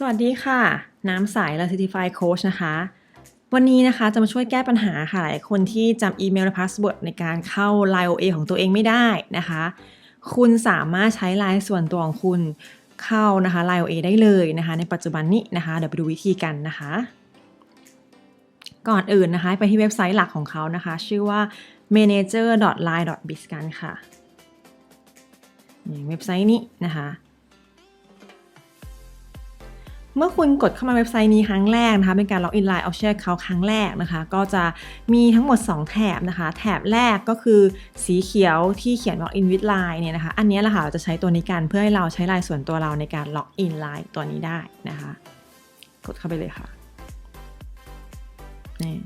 สวัสดีค่ะ น้ำใสและ Certified Coach นะคะ วันนี้นะคะจะมาช่วยแก้ปัญหาค่ะหลายคนที่จำอีเมลและพาสเวิร์ดในการเข้า Line OA ของตัวเองไม่ได้นะคะ คุณสามารถใช้ Line ส่วนตัวของคุณเข้านะคะ Line OA ได้เลยนะคะ ในปัจจุบันนี้นะคะ เดี๋ยวไปดูวิธีกันนะคะ ก่อนอื่นนะคะไปที่เว็บไซต์หลักของเขานะคะ ชื่อว่า manager.line.biz กันค่ะนี่เว็บไซต์นี้นะคะ เมื่อคุณกดเข้ามาเว็บไซต์นี้ครั้งแรกนะคะ เป็นการล็อกอินไลน์เอาแชร์เขาครั้งแรกนะคะ ก็จะมีทั้งหมด 2 แถบนะคะ แถบแรกก็คือสีเขียวที่เขียน login with line เนี่ยนะคะ อันนี้แหละค่ะเราจะใช้ตัวนี้กันเพื่อให้เราใช้ไลน์ส่วนตัวเราในการล็อกอินไลน์ตัวนี้ได้นะคะ กดเข้าไปเลยค่ะนี่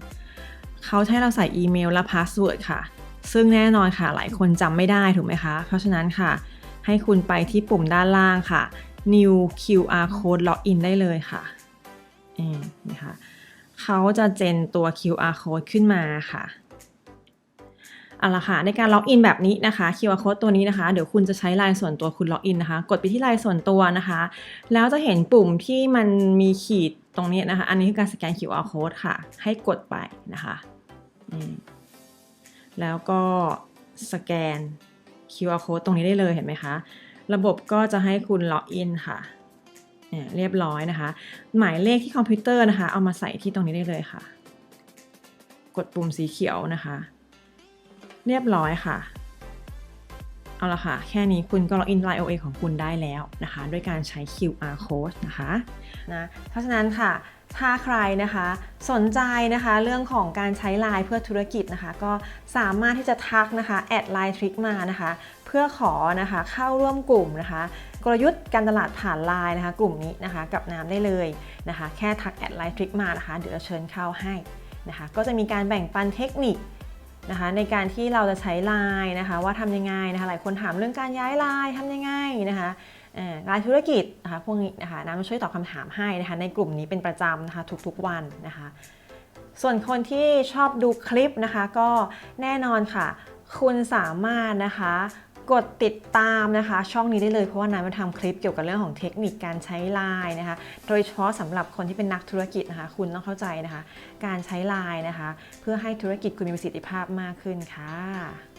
เขาให้เราใส่อีเมลและพาสเวิร์ดค่ะ ซึ่งแน่นอนค่ะหลายคนจำไม่ได้ถูกไหมคะ เพราะฉะนั้นค่ะ ให้คุณไปที่ปุ่มด้านล่างค่ะ new QR code login ได้เลยค่ะนี่ค่ะเขาจะเจนตัว QR code ขึ้นมาค่ะเอาละค่ะในการล็อกอินแบบนี้นะคะ QR code ตัวนี้นะคะ เดี๋ยวคุณจะใช้ลน์ส่วนตัวคุณล็อกอินนะคะ กดไปที่ลน์ส่วนตัวนะคะ แล้วจะเห็นปุ่มที่มันมีขีดตรงนี้นะคะ อันนี้คือการสแกน QR code ค่ะ ให้กดไปนะคะแล้วก็สแกน QR code ตรงนี้ได้เลยเห็นไหมคะ ระบบก็จะให้คุณล็อกอินค่ะเรียบร้อยนะคะ หมายเลขที่คอมพิวเตอร์นะคะ เอามาใส่ที่ตรงนี้ได้เลยค่ะ กดปุ่มสีเขียวนะคะ เรียบร้อยค่ะ เอาละค่ะ แค่นี้คุณก็ล็อกอิน Line OA ของคุณได้แล้วนะคะ ด้วยการใช้ QR code นะคะนะเพราะฉะนั้นค่ะถ้าใครนะคะสนใจนะคะเรื่องของการใช้ Line เพื่อธุรกิจนะคะ ก็สามารถที่จะทักนะคะแอดไลน์ทริกมานะคะ เพื่อขอนะคะเข้าร่วมกลุ่มนะคะ กลยุทธ์การตลาดผ่านไลน์นะคะ กลุ่มนี้นะคะกับน้ำได้เลยนะคะ แค่ทักแอดไลน์ทริกมานะคะ เดี๋ยวเชิญเข้าให้นะคะ ก็จะมีการแบ่งปันเทคนิค นะคะในการที่เราจะใช้ไลน์นะคะว่าทำยังไงนะคะหลายคนถามเรื่องการย้ายไลน์ทำยังไงนะคะรายธุรกิจนะคะพวกนี้นะคะน้ำช่วยตอบคำถามให้นะคะในกลุ่มนี้เป็นประจำนะคะทุกๆวันนะคะส่วนคนที่ชอบดูคลิปนะคะก็แน่นอนค่ะ คุณสามารถนะคะ กดติดตามนะคะ ช่องนี้ได้เลยเพราะว่านายมาทำคลิปเกี่ยวกับเรื่องของเทคนิคการใช้ไลน์นะคะ โดยเฉพาะสำหรับคนที่เป็นนักธุรกิจนะคะ คุณต้องเข้าใจนะคะ การใช้ไลน์นะคะ เพื่อให้ธุรกิจคุณมีประสิทธิภาพมากขึ้นค่ะ